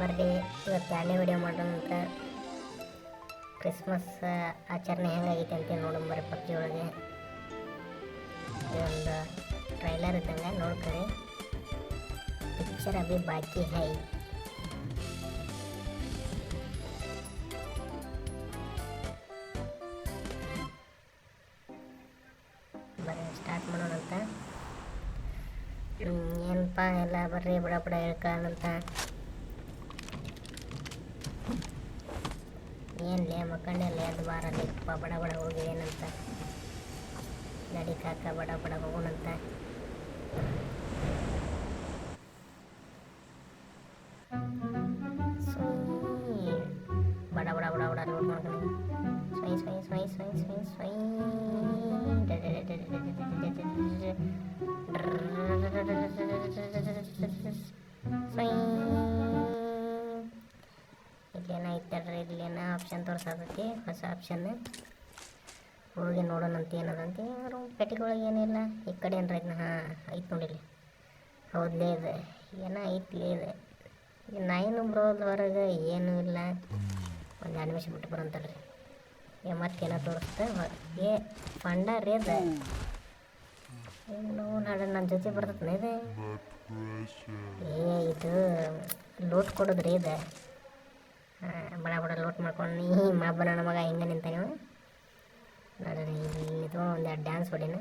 ಬರ್ರಿ. ಇವತ್ತು ಎರಡನೇ ವಿಡಿಯೋ ಮಾಡೋಣಂತ ಕ್ರಿಸ್ಮಸ್ ಆಚರಣೆ ಹೆಂಗಾಗೈತೆ ಅಂತ ನೋಡೋಣ ಬರ್ರಿ ಪಬ್ಜಿ ಒಳಗೆ. ಇದೊಂದು ಟ್ರೈಲರ್ ಇದ್ದಂಗೆ ನೋಡ್ಕೊಳ್ಳಿ. ಪಿಕ್ಚರ್ ಅಭಿ ಬಾಕಿ ಹೈ. ಸ್ಟಾರ್ಟ್ ಏನಪ್ಪ ಎಲ್ಲ ಬರ್ರಿ, ಬಡ ಬಡ ಹೇಳ್ಕೊಳ್ಳಂತ ಏನ್ಲೇ ಲೇ ಅದು ಬಾರ ಅಪ್ಪ ಬಡ ಬಡ ಹೋಗಿ ಏನಂತ. ನಡಿ ಕಾಕ ಬಡ ಬಡ ಹೋಗೋಣಂತ ತೋರ್ಸತೈತಿ ಹೊಸ ಆಪ್ಷನ್ ಹೋಗಿ ನೋಡೋಣಂತ ಏನದಂತೆ ಯಾರು ಪೆಟ್ಟಿಗೊಳಗೆ ಏನಿಲ್ಲ. ಈ ಕಡೆ ಏನರ ಐತ್ನ? ಹಾಂ ಐತೆ ನೋಡಿಲ್ಲ ಹೌದು ಇದೆ. ಏನೋ ಐತ್ಲೇ ಇದೆ. ನಾಯಿನೂ ಬರೋದು ಹೊರಗೆ ಏನೂ ಇಲ್ಲ. ಒಂದು ಎರಡು ನಿಮಿಷ ಬಿಟ್ಟು ಬರೋಂತಲ್ರಿ ಏ ಮತ್ತೇನೋ ತೋರಿಸ್ತೆ ಏ ಫಂಡ ರೀ ಅದ. ಏನು ನಾಳೆ ನನ್ನ ಜೊತೆ ಬರ್ತದೆ ಇದು. ಏ ಇದು ಲೋಟ್ ಕೊಡೋದು ರೀ ಇದು. ಬಡ ಬಡ ಲೋಟ್ ಮಾಡ್ಕೊಂಡು ಈ ಮಾ ನನ್ನ ಮಗ ಹಿಂಗೆ ನಿಂತ ನೀವು ನೋಡ್ರಿ ಇದು ಒಂದು ಡ್ಯಾನ್ಸ್ ಹೊಡಿನ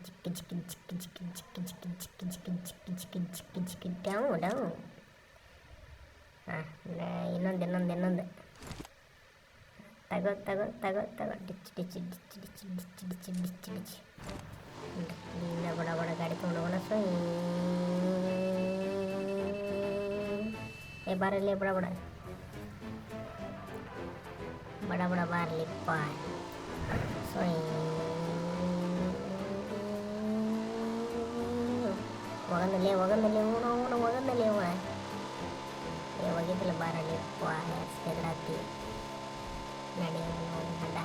ಜಿಕ್ಕಿ ಜಿಕ್ಕಿ ಜಿಕ್ಕಿ ಜಿಕ್ಕಿ ಜಿಕ್ಕಿ ಜಿಕ್ಕಿ ಜಿಕ್ಕಿ ಜಿಕ್ಕಿ ಜಿಕ್ಕಿ ಜಿಕ್ಕಿ ಜಿಕ್ಕಿ ಜಿಕ್ಕಿ ಡ್ಯಾವು ಡ್ಯಾವು ಹಾಂ ಇನ್ನೊಂದು ಇನ್ನೊಂದು ಇನ್ನೊಂದು ತಗೋ ತಗೋ ತಗೋ ತಗೋ ಡಿಚ್ ಡಿಚ್ಚಿ ಡಿಚ್ಚಿ ಡಿಚ್ ಡಿಚ್ಚಿ ಡಿಚ್ಚಿ ಡಿಚ್ಚಿ ಡಿಚ್ಚಿ ಇನ್ನ ಬಡ ಬಡ ಗಾಡಿ ತೊಗೊಂಡು ಹೋಗೋಣ ಸೊ ಏ ಬಾರಲ್ಲಿ ಬಡ ಬಡ படபட வரலிப்பாய் ஸோ உகந்தலே உகந்தலே ஊன ஊன உகந்தலே உன் என் வகத்தில் பாரலே போடாத்தி நடி உண்டாடா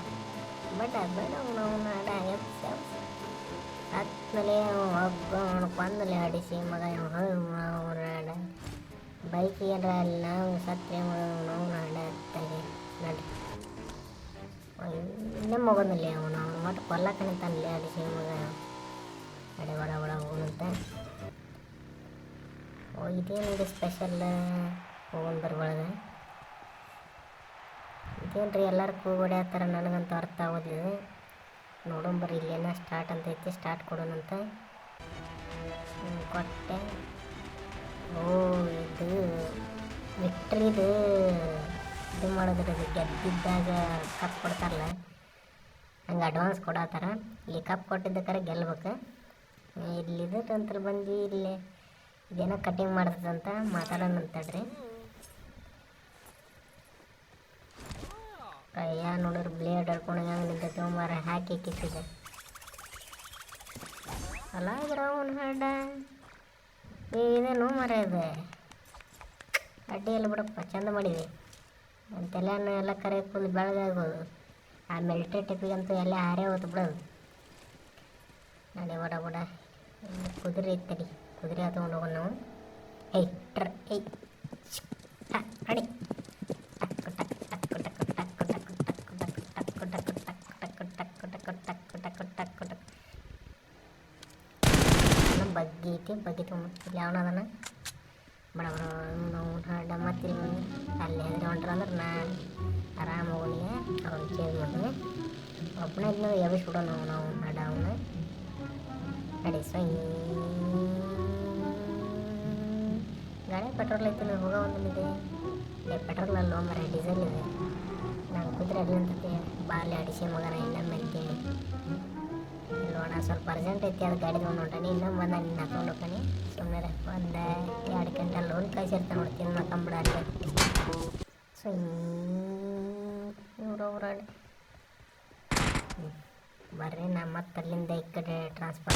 பட் பட் உன உன்னாடா ಹತ್ತಲೇ ಒಬ್ಬನು ಕೊಂದಲೇ ಅಡಿಸಿ ಮಗ ಅವನಾಡ ಬೈಕ್ ಏನಾರ ಅಲ್ಲಿ ನಾವು ಸತ್ತರೆ ಅವನಾಡ ತಗೆ ನಡಿ ನಮ್ಮ ಮಗನಲ್ಲಿ ಅವನು. ಅವನು ಒಟ್ಟು ಕೊಲ್ಲಕ್ಕಂತಾನಲ್ಲ ಅದು ಶಿವಮೊಗ್ಗ ಅಡೆ ಒಡ ಒಡ ಹೋಗುವಂತೆ. ಓ ಇದೇನಿದೆ ಸ್ಪೆಷಲ್ ಹೋಗೋಣ ಬರ್ಬಾರ್ದು ಇದೇನು ರೀ ಎಲ್ಲರೂ ಥರ ಅರ್ಥ ಆಗೋದಿಲ್ಲ. ನೋಡೋಣ ಬರ್ರಿ, ಇಲ್ಲೇನ ಸ್ಟಾರ್ಟ್ ಅಂತ ಐತಿ ಸ್ಟಾರ್ಟ್ ಕೊಡೋಣಂತ ಕೊಟ್ಟೆ. ಓ, ಇದು ವಿಕ್ಟ್ರಿದು ಇದು ಮಾಡೋದ್ರಿ ಗೆದ್ದಿದ್ದಾಗ ಕಪ್ ಕೊಡ್ತಾರಲ್ಲ? ಹಂಗೆ ಅಡ್ವಾನ್ಸ್ ಕೊಡತ್ತಾರ? ಇಲ್ಲಿ ಕಪ್ ಕೊಟ್ಟಿದ್ದಕ್ಕಾರೆ ಗೆಲ್ಬೇಕು. ಇಲ್ಲಿದು ತಂತ್ರ ಬಂದು ಇಲ್ಲಿ ಇದೇನೋ ಕಟಿಂಗ್ ಮಾಡ್ತದಂತ ಮಾತಾಡೋಣ ಅಂತಡ್ರಿ ಕೈಯ ನೋಡಿದ್ರೆ ಬ್ಲೇಡ್ ಹಡ್ಕೊಂಡು ಹೆಂಗೆ ನಿಂತೈತೆ ಮಾರ ಹಾಕಿ ಕಿತ್ತಿದೆ ಅಲ್ಲ ಅವನು ಹಾಡ ಇದೇನು ಮರ ಇದೆ. ಅಡ್ಡಿ ಎಲ್ಲ ಬಿಡಪ್ಪ, ಚಂದ ಮಾಡಿದೆ. ಅಂತೆಲ್ಲ ಎಲ್ಲ ಕರೆ ಕುಂದು ಬೆಳಗಾಗೋದು ಆ ಮಿಲ್ಟ್ರಿ ಟಿಪ್ಪಿಗಂತೂ ಎಲ್ಲ ಹಾರೇ ಹೋತು ಬಿಡೋದು ನಡೆ ಓಡ ಓಡ ಕುದುರೆ ಇತ್ತಡಿ ಕುದುರೆ ಅದು ಹೋಗೋಣ ನಾವು ಏಯ್ ಟ್ರ ಏಯ್ ಅಡಿ ಬಗ್ಗಿ ಐತಿ ಬಗ್ಗಿ ಅವನದನ್ನ ಬಡ ಬಡ ನಾವು ಹಾಡ ಮತ್ತೆ ಅಲ್ಲಿ ಅಂದ್ರೆ ಹೊಂಟ್ರಂದ್ರೆ ನಾ ಆರಾಮ ಹೋಗಲಿಗೆ ಅವ್ನು ಚೇಂಜ್ ಮಾಡ್ತೀನಿ. ಒಬ್ಬನೇ ಇದ್ನ ಎಬ್ಬಿಸ್ಬಿಡೋಣ ನಾವು ನಾವು ಹಾಡ ಅವನ್ನ ನಡಿ ಸ್ವಯ್ ಗಾಡಿ ಪೆಟ್ರೋಲ್ ಐತಿ ಹೋಗೋ ಒಂದು ಇದೆ ಏ ಪೆಟ್ರೋಲ್ ಅಲ್ಲ, ಮರ, ಡೀಸೆಲ್ ಇದೆ. ನಾನು ಕುದುರೆ ಅಲ್ಲಿ ಅಂತೈತಿ ಬಾರ್ಲಿ ಅಡಿಸಿ ಮಗನ ಇನ್ನೊಮ್ಮೆ ಅಂತೀನಿ ಇಲ್ಲೋಣ ಸ್ವಲ್ಪ ಅರ್ಜೆಂಟ್ ಐತಿ ಅದು ಗಾಡಿ ತೊಗೊಂಡು ಹೊಂಟಾನಿ ಇನ್ನೊಮ್ಮೆ ಬಂದ ನಿನ್ನ ಹಾಕೊಂಡು ಹೋಗ್ತಾನೆ ಸುಮ್ಮನೆ ಒಂದು ಎರಡು ಗಂಟೆ ಲೋನ್ ಕಳ್ಸಿರ್ತಾನೆ ನೋಡ್ತೀನಿ ಮಕ್ಕಂಬಿಡ ಸೊ ಇವ್ರು ಅವ್ರಾಡಿ ಬರ್ರಿ, ನಾ ಮತ್ತೆ ಅಲ್ಲಿಂದ ಈ ಕಡೆ ಟ್ರಾನ್ಸ್ಫರ್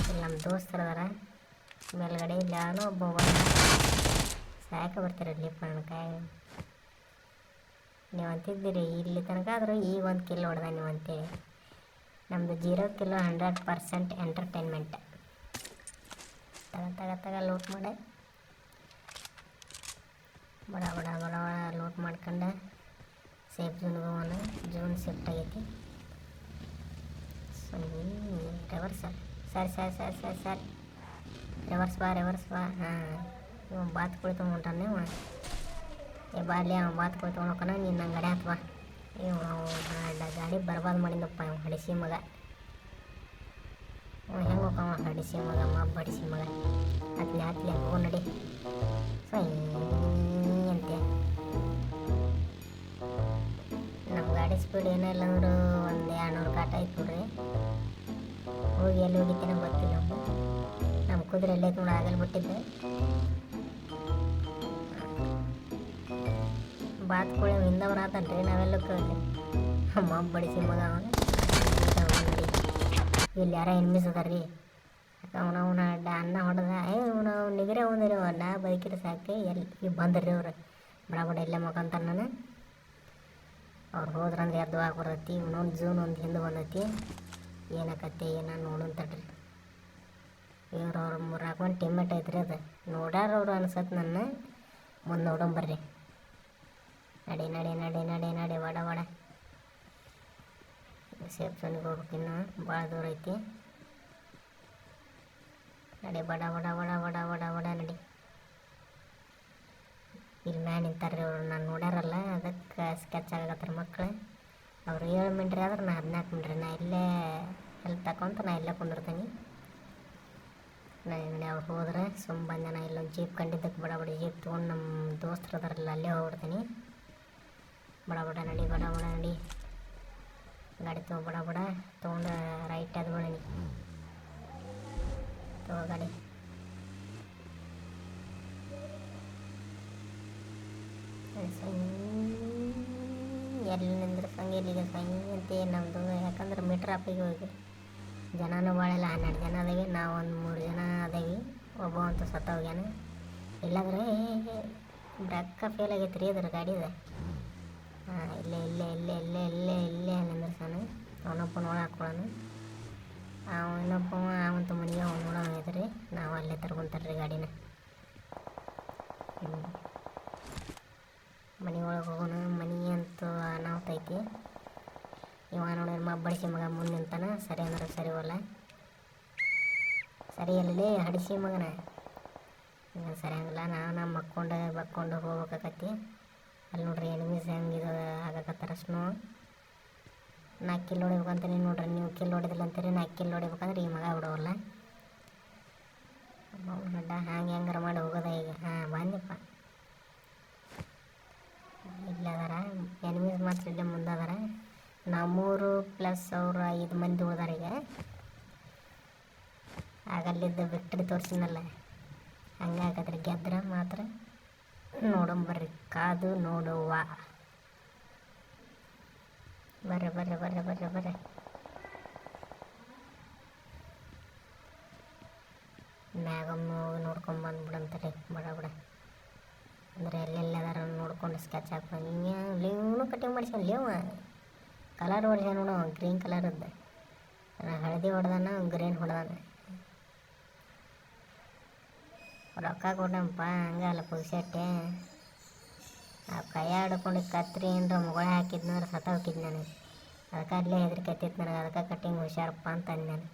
ಇಲ್ಲಿ ನಮ್ಮ ಅವರ ಮೇಲ್ಗಡೆ ಇಲ್ಲಿ ಯಾರೋ ಒಬ್ಬ ಸಾಕ ಬರ್ತಾರೆ ನನ್ನ ಕಾಯಿ ನೀವು ಅಂತಿದ್ದೀರಿ ಇಲ್ಲಿ ತನಕ ಆದರೂ ಈಗ ಒಂದು ಕಿಲ್ ಹೊಡೆದ ನೀವು ಅಂತೇಳಿ ನಮ್ಮದು zero kilo hundred percent entertainment. ತಗ ತಗ ತಗ ಲೋಟ್ ಮಾಡಿ. ಬಡ ಬಡ ಬಡ ಲೋಟ್ ಮಾಡ್ಕೊಂಡು ಸೇಫ್ ಜೂನ್ಗೆ ಹೋಗೋಣ ಜೂನ್ ಶಿಫ್ಟ್ ಆಗೈತಿ. Reverse sir. ಸರಿ ಸರಿ ಸರಿ ಸರಿ ರಿವರ್ಸ್ ಬಾ ರಿವರ್ಸ್ ಬಾ. ಹಾಂ, ಇವ ಬಾತ್ ಕುಳಿತು ಹೊಂಟಾನೆ ಇವ. ಏ ಬಾರ್ಲಿ ಅವ ಬಾತ್ ಕುಳಿತು ತೊಗೊಂಡೋಕನ ನೀನು ನಂಗೆ ಗಡಿ ಇವ ಗಾಡಿ ಬರ್ಬಾದ್ ಮಾಡಿದಪ್ಪ ಇವ ಹಡಿಸಿ ಮಗ. ಅವ ಹೆಂಗೆ ಹಡಿಸಿ ಮಗ ಮಬ್ಬ ಮಗ. ಹತ್ಲಿ ಹತ್ಲಿ ಹೋಗೋ ನಡಿ. ಸೈ ಅಂತೆ ನಮ್ಮ ಗಾಡಿ ಸ್ಪೀಡ್ ಏನಿಲ್ಲ ಇಲ್ಲ ಅಂದ್ರೆ ಒಂದು ಎರಡುನೂರು ಕಾಟ ಆಯ್ತು ನೋಡ್ರಿ. ಹೋಗಿ ಎಲ್ಲಿ ಹೋಗಿತ್ತೇನೋ ಗೊತ್ತಿಲ್ಲ ನಮ್ಮ ಕುದುರೆ ಎಲ್ಲೇ ನೋಡಿ, ಆಗಲ್ ಬಿಟ್ಟಿದ್ದೆ. ಬಾತ್ ಕೋಳಿ ಹಿಂದ ಬರತ್ತನ್ರಿ ನಾವೆಲ್ಲ ಕೇಳಿ ಅಮ್ಮ ಬಡಿಸಿ ಮಗ ಇಲ್ಲಿ ಯಾರ ಎನ್ಮಿಸ್ ರೀ. ಅವನ ಅವನ ಅಡ್ಡ ಅನ್ನ ಹೊಡೆದ. ಏ, ಅವನು ನಿಗರೆ ಒಂದಿರಿ ಅನ್ನ ಬದುಕಿರ ಸಾಕೆ. ಎಲ್ಲಿ ಬಂದ್ರಿ ಅವ್ರು. ಬಡ ಬಡ ಇಲ್ಲೇ ಮಕ್ಕಂತಾರ ನಾನು. ಅವ್ರು ಹೋದ್ರಂದ್ರೆ ಎದ್ದು ಹಾಕಿ ಬರ್ತೈತಿ ಇನ್ನೊಂದು ಜೂನ್ ಒಂದು ಹಿಂದೆ ಬಂದೈತಿ. ಏನಕತ್ತೆ, ಏನ ನೋಡೋಣ ತಡ್ರಿ ಇವ್ರು ಅವ್ರ ಮೂರು ಹಾಕೊಂಡು ಟಿಮೆಟ್ ಐತ್ರಿ ಅದು. ನೋಡ್ಯಾರ ಅವ್ರು ಅನ್ಸತ್ತೆ ನನ್ನ. ಮುಂದೆ ನೋಡೋಣ ಬರ್ರಿ. ನಡಿ ನಡಿ ನಡಿ ನಡಿ ನಡಿ, ವಡ ವಡ. ರಿಸೆಪ್ಷನ್ಗೆ ಸೊನ್ಗೆ ಹೋಗ್ಬೇಕು ಇನ್ನು. ಭಾಳ ದೂರ ಐತಿ. ನಡಿ ಬಡ ಬಡ ಬಡ ಬಡ ಬಡ ಬಡ ನಡಿ. ಇಲ್ಲಿ ಮ್ಯಾನ್ ನಿಂತಾರ್ರಿ ಅವರು. ನಾನು ನೋಡ್ಯಾರಲ್ಲ, ಅದಕ್ಕೆ ಸ್ಕೆಚ್ ಆಗತ್ತಾರ ಮಕ್ಕಳು ಅವ್ರು ಏಳು ಮಿಂಟ್ರಿ ಆದ್ರೆ ನಾ ಹದಿನಾಲ್ಕು ಮಿಂಟ್ರಿ, ನಾ ಇಲ್ಲೇ ಹೆಲ್ಪ್ ತಕೊಂತ ನಾ ಇಲ್ಲೇ ಕುಂದಿರ್ತೀನಿ. ನಾನು ಅವ್ರು ಹೋದ್ರೆ ಸುಮ್ಮ ಬಂದೆ, ನಾ ಇಲ್ಲೊಂದು ಜೀಪ್ ಕಂಡಿದ್ದಕ್ಕೆ ಬಡ ಬಡ ಜೀಪ್ ತೊಗೊಂಡು ನಮ್ಮ ದೋಸ್ತರು ಅದರಲ್ಲ, ಅಲ್ಲೇ ಹೋಗ್ಬಿಡ್ತೀನಿ. ಬಡ ಬಡ ನಡಿ, ಬಡ ಬಡ ನಡಿ. ಗಾಡಿ ತಗೋ ಬಡ ಬಡ, ತೊಗೊಂಡು ರೈಟ್ ಅದು ಬಿಡಣಿ ತಗೋ ಗಾಡಿ. ಎಲ್ಲಿ ಇಲ್ಲಿಗೆ ಸಂಗೆ ಅಂತ ನಮ್ಮದು ಯಾಕಂದ್ರೆ ಮೀಟ್ರ್ ಆಪಿಗೆ ಹೋಗಿ ಜನನೂ ಭಾಳಿಲ್ಲ ಹನ್ನೆರಡು ಜನ ಅದೇವಿ, ನಾವು ಒಂದು ಮೂರು ಜನ ಅದೇವಿ. ಒಬ್ಬ ಅಂತ ಸತ್ತ ಹೋಗ್ಯಾನ ಇಲ್ಲಾಂದ್ರೆ ಬ್ರೇಕ ಫೇಲ್ ಆಗೈತೆ ರೀ ಅದ್ರ ಗಾಡಿದ. ಇಲ್ಲೇ ಇಲ್ಲೇ ಇಲ್ಲೇ ಇಲ್ಲೇ ಇಲ್ಲೇ ಇಲ್ಲೇ ನಿಂದ್ರಸಾನ ಅವನಪ್ಪ ನೋಡ ಹಾಕೊಳ್ಳೋಣ ಅವ ಇನ್ನೊಬ್ಬ ಅವಂತ ಮನೆಗೆ ಅವ್ನು ನೋಡೋಣ ಐತ್ರಿ ನಾವು ಅಲ್ಲೇ ತರ್ಕೊಂತಾರ್ರಿ ಗಾಡಿನ. ಹ್ಞೂ ಮನೆ ಒಳಗೆ ಹೋಗೋಣ ಮನೆ ಅಂತೂ ಅನಾಹುತ ಐತಿ ಇವ ನೋಡಿದ್ರೆ ಮಾ ಬಡಿಸಿ ಮಗ ಮುಂದೆ ನಿಂತಾನ ಸರಿ ಅಂದ್ರೆ ಸರಿ ಹೋಲ್ಲ ಸರಿ ಅಲ್ಲಿ ಹಡಿಸಿ ಮಗನ ಸರಿ ಹಂಗಿಲ್ಲ ನಾವು ನಮ್ಮ ಮಕ್ಕೊಂಡು ಬಕ್ಕೊಂಡು ಹೋಗ್ಬೇಕಾಕತಿ ಅಲ್ಲಿ ನೋಡ್ರಿ ಎನಿಮೀಸ್ ಹೆಂಗೆ ಇದು ಆಗಕತ್ತಾರ ಸ್ನೋ ನಾಲ್ಕು ಕಿಲ್ ಹೊಡಿಬೇಕಂತ ನೋಡ್ರಿ, ನೀವು ಕಿಲ್ ಹೊಡಿದಿಲ್ಲ ಅಂತೀರಿ ನಾಲ್ಕು ಕಿಲ್ ಹೊಡಿಬೇಕಂದ್ರೆ ಈ ಮಗ ಬಿಡೋಲ್ಲ ಗಡ್ಡ ಹಂಗೆ ಹೆಂಗಾರ ಮಾಡಿ ಹೋಗೋದ ಈಗ? ಹಾಂ ಬಂದಪ್ಪ ಇಲ್ಲದಾರ ಎನಿಮೀಸ್ ಮಾತ್ರ ಇಲ್ಲೇ ಮುಂದೆ ಅದಾರ. ನಮ್ಮೂರು ಪ್ಲಸ್ ಅವ್ರು ಐದು ಮಂದಿ ಉಳ್ದಾರ ಈಗ. ಆಗಲ್ಲಿದ್ದ ವಿಕ್ಟ್ರಿ ತೋರಿಸಿನಲ್ಲ ಹಂಗಾಗದ್ರಿ ಗೆದ್ರ ಮಾತ್ರ. ನೋಡಂಬರ್ರಿ ಕಾದು ನೋಡುವ. ಬರ್ರಿ ಬರ್ರಿ ಬರ್ರಿ ಬರ್ರಿ ಬರ್ರಿ ಮ್ಯಾಗೊಮ್ಮೆ ಹೋಗಿ ನೋಡ್ಕೊಂಡು ಬಂದ್ಬಿಡಂತಾರೆ, ಬಡ ಬಡ. ಅಂದರೆ ಎಲ್ಲೆಲ್ಲದಾರ ನೋಡ್ಕೊಂಡು ಸ್ಕೆಚ್ ಹಾಕ್ಕೊಂಡು ಇವನು ಕಟಿಂಗ್ ಮಾಡ್ಸ್ಯಾನ ಲೇವ. ಕಲರ್ ಹೊಡ್ಸ್ಯಾನ ನೋಡು ಗ್ರೀನ್ ಕಲರದ್ದು ಹಳದಿ ಹೊಡೆದಾನ ಗ್ರೀನ್ ಹೊಡ್ದಾನ. ರೊಕ್ಕ ಕೊಡಂಪ ಹಂಗಲ್ಲ ಪುಗ್ಸಟ್ಟೆ. ಆ ಕೈ ಆಡ್ಕೊಂಡು ಕತ್ರಿ ಏನರ ಮುಗಳ ಹಾಕಿದ್ನಂದ್ರೆ ಸತ್ತ ಹೋಗಿದ್ ನನಗೆ ಅದಕ್ಕೆ ಅಲ್ಲೇ ಹೆದರಿಕೆ ಹತ್ತಿತ್ತು ನನಗೆ, ಅದಕ್ಕೆ ಕಟ್ಟಿಂಗ್ ಹುಷಾರಪ್ಪ ಅಂತ ಅಂದೆ ನಾನು.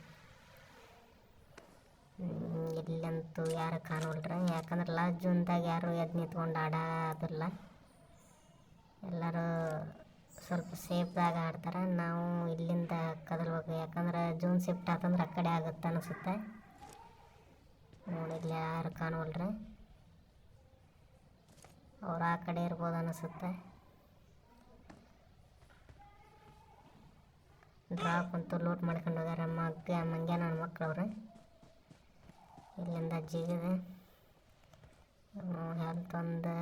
ಇಲ್ಲಂತೂ ಯಾರು ಕಾಣೋಲ್ರ ಯಾಕಂದ್ರೆ ಲಾಸ್ಟ್ ಜೂನ್ದಾಗ ಯಾರು ಎದ್ದು ನಿಂತ್ಕೊಂಡು ಆಡೋದಿಲ್ಲ. ಎಲ್ಲರೂ ಸ್ವಲ್ಪ ಸೇಫ್ದಾಗ ಆಡ್ತಾರೆ. ನಾವು ಇಲ್ಲಿಂದ ಕದಲ್ಬೇಕು ಯಾಕಂದ್ರೆ ಜೂನ್ ಶಿಫ್ಟ್ ಆತಂದ್ರೆ ಆ ಕಡೆ ಆಗುತ್ತೆ ಅನಿಸುತ್ತೆ. ನೋಡಿ ಇಲ್ಲಿ ಯಾರು ಕಾಣವಲ್ರಿ? ಅವ್ರು ಆ ಕಡೆ ಇರ್ಬೋದು ಅನಿಸುತ್ತೆ. ಡ್ರಾ ಕುಂತು ಲೋಟ್ ಮಾಡ್ಕೊಂಡು ಹೋಗ್ಯಾರ. ಮಗ್ಗೆ ಮಂಗ್ಯ ನನ್ನ ಮಕ್ಕಳವ್ರಿ. ಇಲ್ಲಿಂದ ಜಿಗಿದೆ ಹೆಲ್ತ್ ಒಂದು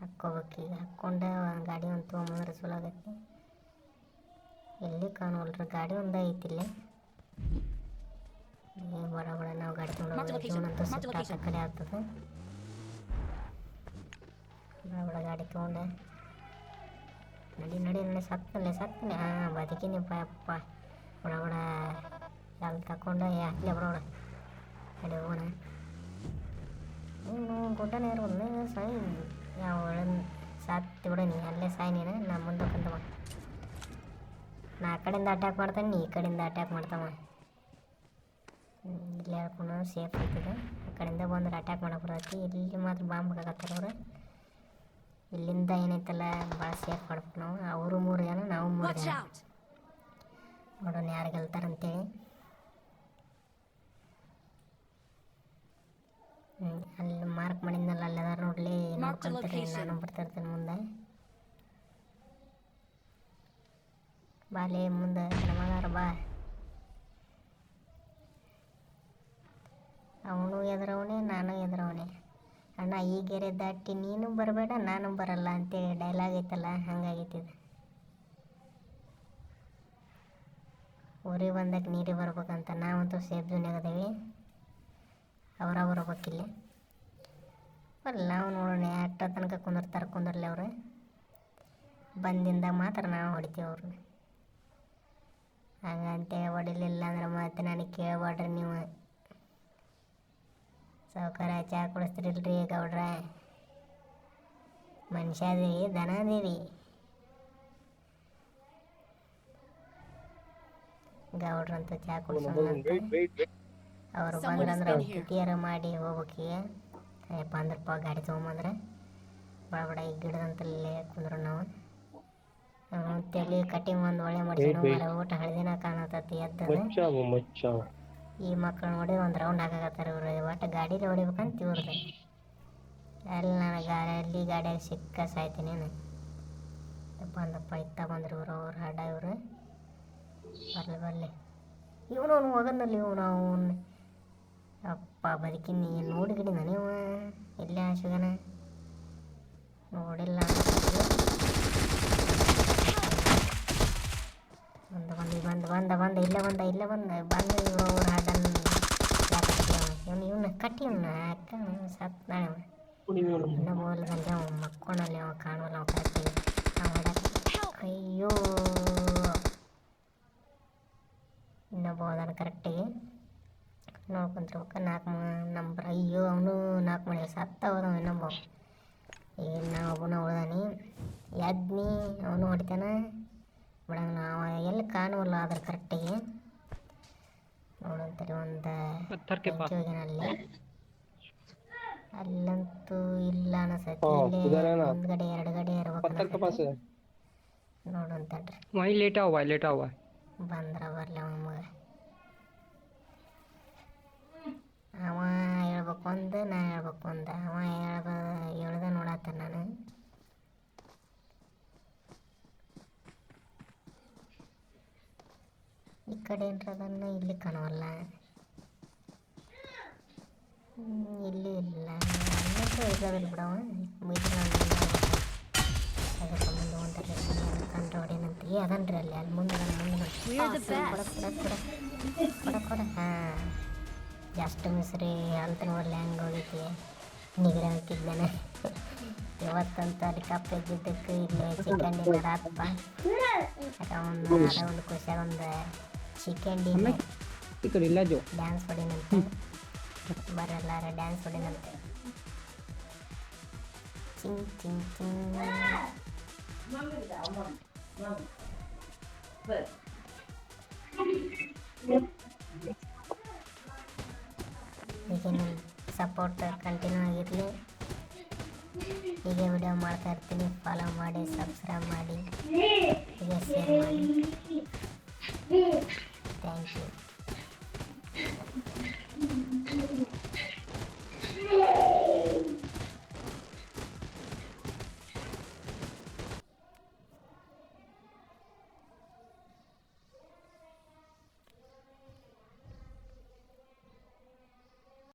ಹಾಕ್ಕೋಬೇಕು. ಈಗ ಹಾಕ್ಕೊಂಡೆ ಒಂದು ಗಾಡಿ ಒಂದು ತೊಗೊಂಬಂದ್ರೆ ಚಲೋ ಆಗೈತಿ ಎಲ್ಲಿ ಕಾಣುವಲ್ರಿ? ಗಾಡಿ ಒಂದು ಐತಿ ಇಲ್ಲಿ. ಬಡ ನಾವು ಗಾಡಿ ತೊಗೊಂಡು ಕಡೆ ಆಗ್ತದೆ. ಗಾಡಿ ತೊಗೊಂಡೆ. ನಡಿ ನಡಿ ನಡಿ ಸತ್ತಲೆ ಸತ್ತನೆ ಹಾಂ ಬದುಕಿನಿಪ್ಪ ಅಪ್ಪ ಒಳಗಡೆ ಎಲ್ಲ ತಕೊಂಡು? ಬಡ ಬಡ ನಡಿ ಹೋಗೋಣ. ನೀನು ಗುಡ್ಡನೇ ಇರ್ಬೋದು. ಸಾಯಿ ಯಾವ ಸಾತ್ತಿ ಬಿಡ ನೀ ಅಲ್ಲೇ ಸಾಯಿ ನೀನು. ನಾ ಮುಂದಕ್ಕಂತವ ನಾ ಆ ಕಡೆಯಿಂದ ಅಟ್ಯಾಕ್ ಮಾಡ್ತಾನೆ ನೀ ಈ ಕಡೆಯಿಂದ ಅಟ್ಯಾಕ್ ಮಾಡ್ತಾವ ಇಲ್ಲಿ ಹೇಳ್ಕೊಂಡು ಸೇಫ್ ಐತಿದೆ ಆ ಕಡೆಯಿಂದ ಬಂದ್ರೆ ಅಟ್ಯಾಕ್ ಮಾಡಕ್ಕೆ ಬರ್ತೈತಿ ಇಲ್ಲಿ ಮಾತ್ರ ಬಾಂಬ್ ಹಾಕತ್ತಾರ ಅವ್ರು ಇಲ್ಲಿಂದ ಏನೈತಲ್ಲ ಭಾಳ ಸೇಫ್ ಮಾಡ್ಬೇಕು ನಾವು ಅವರು ಮೂರು ಜನ ನಾವು ಮೂರು Watch ಜನ out! ನೋಡೋಣ ಯಾರು ಗೆಲ್ತಾರಂತೇಳಿ ಹ್ಞೂ ಅಲ್ಲಿ ಮಾರ್ಕ್ ಮಾಡಿದ್ನಲ್ಲ ಅಲ್ಲದಾರ ನೋಡ್ಲಿ Mark the ನೋಡ್ಕೊಂತಾರೆ location. ನಾನು ಬರ್ತಿರ್ತೀನಿ ಮುಂದೆ ಬಾಲೆ ಮುಂದೆ ನಮಗಾರ ಬಾ ಅವನು ಎದುರವನೇ, ನಾನು ಎದುರವನೇ. ಅಣ್ಣ ಈ ಗೆರೆ ದಾಟಿ ನೀನು ಬರಬೇಡ, ನಾನು ಬರಲ್ಲ ಅಂತೇಳಿ ಡೈಲಾಗ್ ಐತಲ್ಲ ಹಂಗಾಗೈತಿ ಇದು ಊರಿಗೆ ಬಂದಕ್ಕೆ ನೀರಿಗೆ ಬರ್ಬೇಕಂತ ನಾವಂತೂ ಸೇಬ್ ಝೋನ್ಯಾಗ ಅದೇವಿ. ಅವರ ಬರ್ಬೇಕಿಲ್ಲ. ಬರಲ್ಲ ನಾವು ನೋಡೋಣ, ಅಟ್ಟ ತನಕ ಕುಂದಿರ್ತಾರೆ, ಕುಂದಿರ್ಲಿ ಅವರು. ಬಂದಿಂದ ಮಾತ್ರ ನಾವು ಹೊಡಿತೀವಿ ಅವ್ರನ್ನ. ಹಂಗಂತೇಳಿ ಹೊಡಿಲಿಲ್ಲ ಅಂದ್ರೆ ಮತ್ತೆ ನನಗೆ ಕೇಳ್ಬೇಡ್ರಿ ನೀವು. ಸಾವ್ಕಾರ ಚಹಾ ಕುಡಿಸ್ತಿರಲ್ರಿ ಗೌಡ್ರ? ಮನುಷ್ಯ ಅದೀವಿ ದನ ಅದೀವಿ. ಗೌಡ್ರಂತ ಚಹಾ ಕುಡಿಸೋಣಂತ ಅವ್ರು ಬಂದ್ರಂದ್ರೆ. ಕಿಟಿಯಾರ ಮಾಡಿ ಹೋಗ್ಬೇಕೀಗ ಅಯ್ಯಪ್ಪ ಅಂದ್ರಪ್ಪ ಗಾಡಿ ತೊಗೊಂಬಂದ್ರೆ? ಬಡ ಬಡ ಈ ಗಿಡದಂತಲ್ಲೇ ಕುಂದ್ರು ನಾವು. ತಲೆ ಕಟಿಂಗ್ ಒಂದು ಒಳ್ಳೆ ಮಾಡ್ಸಿ ಮರ ಊಟ ಹಳದಿನ ಕಾಣತತಿ ಎದ್ದದ. ಈ ಮಕ್ಕಳು ನೋಡಿ ಒಂದು ರೌಂಡ್ ಹಾಕಾಕತ್ತಾರ ಇವರು. ಒಟ್ಟು ಗಾಡೀಲಿ ಹೊಡಿಬೇಕಂತ ಇವ್ರದ್ದು ಅಲ್ಲಿ ನಾನು ಗಾಡಿಯಲ್ಲಿ ಗಾಡಿಯಾಗ ಸಿಕ್ಕ ಸಾಯ್ತೀನಿ ಬಂದಪ್ಪ ಇತ್ತ ಬಂದ್ರು ಇವರು, ಅವ್ರು ಹಡ ಇವರು. ಬರಲಿ ಬರಲಿ. ಇವನು ಅವನು ಹೋಗನಲ್ಲಿ ಇವನು, ಅವನು. ಅಪ್ಪ, ಬದುಕಿನಿ ನೋಡಿಗಿಡಿ ನನವ ಇಲ್ಲೇ ಆಶುಗನ ನೋಡಿಲ್ಲ. ಬಂದ ಬಂದು ಬಂದ ಬಂದ ಇಲ್ಲ ಬಂದ ಇಲ್ಲ ಬಂದ ಬಂದ ಇವ ಅವ್ರ ಹಾಡನ್ನು ಇವನು ಕಟ್ಟಿ ಇವನ್ನ ಅಕ್ಕ ಸತ್ತಾಳೆ. ಇನ್ನ ಮೂಲದಲ್ಲಿ ಅವ ಮಕ್ಕೋಣಲ್ಲಿ ಅವ ಕಾಣವಲ್ಲ ಅವ ಹಾಡಕ್ಕೆ ಅಯ್ಯೋ. ಇನ್ನೊಬ್ಬ ಹೋದಾನ ಕರೆಕ್ಟಿಗೆ ನೋಡ್ಕೊಂತಿರ್ಬೇಕು ನಾಲ್ಕು ನಂಬರ್, ಅಯ್ಯೋ, ಅವನು ನಾಲ್ಕು ಮನೆ ಸತ್ತ ಹೋದ ಇನ್ನೊಬ್ಬ. ಏನು ನಾ ಒಬ್ಬನ ಉಳ್ದಾನಿ. ಎದ್ನಿ ಅವನು ಹೊಡಿತಾನ. ಬಿಡಂಗ ನಾವು ಎಲ್ಲಿ ಕಾಣುವಲ್ಲ ಆದ್ರೆ ಕರೆಕ್ಟಿಗೆ ನೋಡಂತರಿ ಒಂದು ಅಲ್ಲಂತೂ ಇಲ್ಲ ಅನಿಸತ್ತೆ. ಒಂದು ಗಡಿ ಎರಡು ಗಡೆ ಇರ್ಬೇಕು ನೋಡಂತಡ್ರಿ ವೈಲೇಟ್ ಅವ ವೈಲೇಟ್ ಆ ಬಂದ್ರ ಬರ್ಲಿ ಅವ ಮಗ ಅವ ಹೇಳ್ಬೇಕು ಒಂದು ನಾ ಹೇಳ್ಬೇಕು ಒಂದು. ಅವ ಹೇಳ್ದ ಹೇಳ್ದ ನೋಡತ್ತ ನಾನು. ಈ ಕಡೆ ಏನ್ರದನ್ನ ಇಲ್ಲಿ ಕಾಣವಲ್ಲ. ಇಲ್ಲಿ ಇಲ್ಲ. ಅಲ್ಲಂತೂ ಇದಾವಿಲ್ಲ ಬಿಡವ? ಮಿಡ್ಲ್ ಅದಕ್ಕೆ ಮುಂದೆ ಒಂದರಲ್ಲಿ ಕಂಡ್ರೆ ಹೊಡೇನಂತ ಏ ಅದನ್ರಿ ಅಲ್ಲಿ ಅಲ್ಲಿ ಮುಂದೆ ಮುಂದೆ ಕೊಡ. ಕೊಡ ಹಾಂ. ಜಾಸ್ತಿ ಮಿಸ್ರಿ ಅಂತ ನೋಡಲಿ ಹೆಂಗೆ ಹೋಗೈತಿ. ನಿಗಡೆ ಹಾಕಿದ್ದಾನೆ ಇವತ್ತಂತ ಅಲ್ಲಿ ಕಪ್ ಇದ್ದಿದ್ದಕ್ಕೆ ಇಲ್ಲಿ ಚಿಕನ್ ಡಿನ್ನರ್ ಆತಪ್ಪ. ಒಂದು ಖುಷಿಯಾಗ ಒಂದು ಚಿಕನ್ ಡಿನ್ನರ್ ಈ ಕಡೆ ಇಲ್ಲ ಜೋ. ಡ್ಯಾನ್ಸ್ ಹೊಡಿನಂತೆ ಬರಲ್ಲಾರ ಡ್ಯಾನ್ಸ್ ಹೊಡಿನಂತೆ ಚಿಂಗ್ ಚಿಂಗ್ ಚಿಂಗ್ ಹೀಗೆ ನಿಮ್ಮ ಸಪೋರ್ಟ್ ಕಂಟಿನ್ಯೂ ಆಗಿರಲಿ. ಹೀಗೆ ವಿಡಿಯೋ ಮಾಡ್ತಾ ಇರ್ತೀನಿ. ಫಾಲೋ ಮಾಡಿ ಸಬ್ಸ್ಕ್ರೈಬ್ ಮಾಡಿ. ಹೀಗೆ ಶೇರ್ Bonjour.